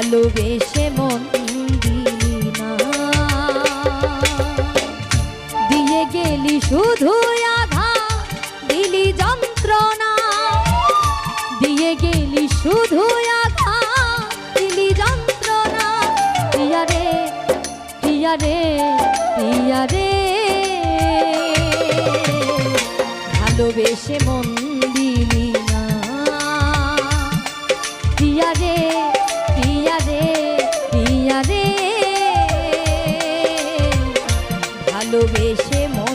ভালোবেসে মন দিয়ে গেলি শুধু আঘা, দিলি যন্ত্রণা। দিয়ে গেলি শুধু আঘা, দিলি যন্ত্রণা। প্রিয়া রে প্রিয়া রে প্রিয়া রে। ভালোবেসে মন ভালোবেসে মন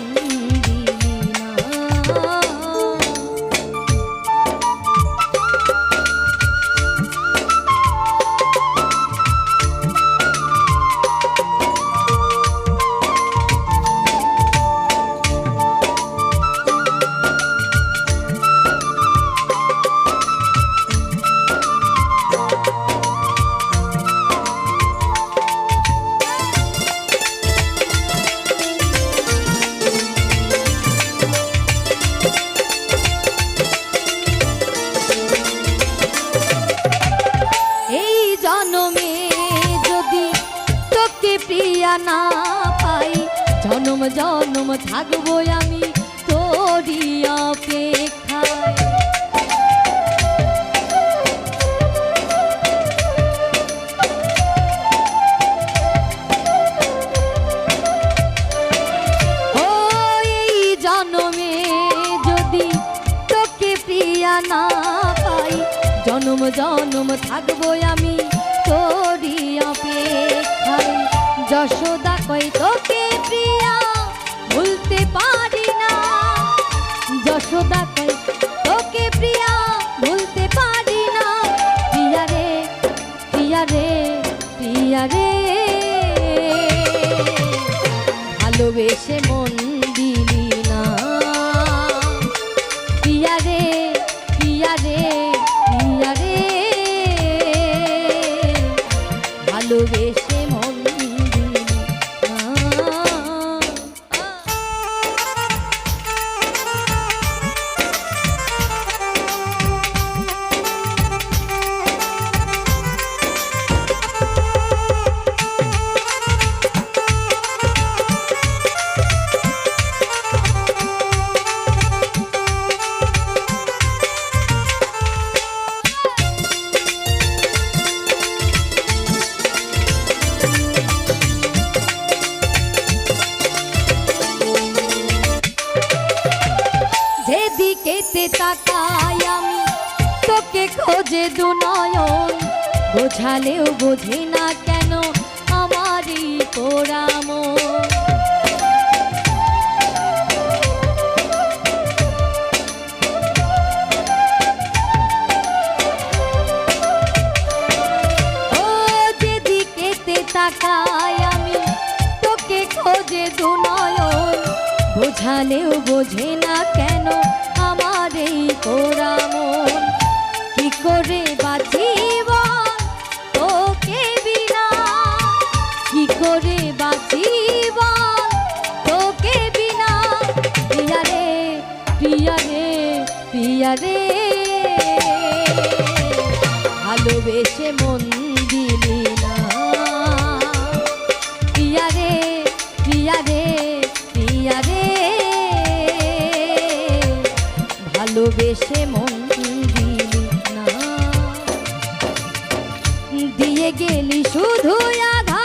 না পাই। জনম জনম থাকব আমি তোরই অপেক্ষায়। না পাই, জনম জনম থাকব আমি অপেক্ষায় যশোদা কই তোকে প্রিয়া, ভুলতে পারি না। যশোদা কই তোকে প্রিয়া, ভুলতে পারি না। প্রিয়া রে প্রিয়া রে প্রিয়া রে। ভালোবেসে মন দিলি তাকাই আমি, তোকে খোঁজে দুনয়ন বোঝালেও বোঝে না কেন আমারই পোড়াম তাকাই আমি, তোকে খোঁজে দুনয়ন বোঝালেও বোঝে না কেন রে। ভালোবেসে মন দিলি না। প্রিয়া রে প্রিয়া রে প্রিয়া রে। ভালোবেসে মন দিলি না। দিয়ে গেলি শুধু আঘা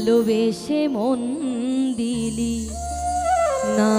ভালোবেসে মন দিলি। না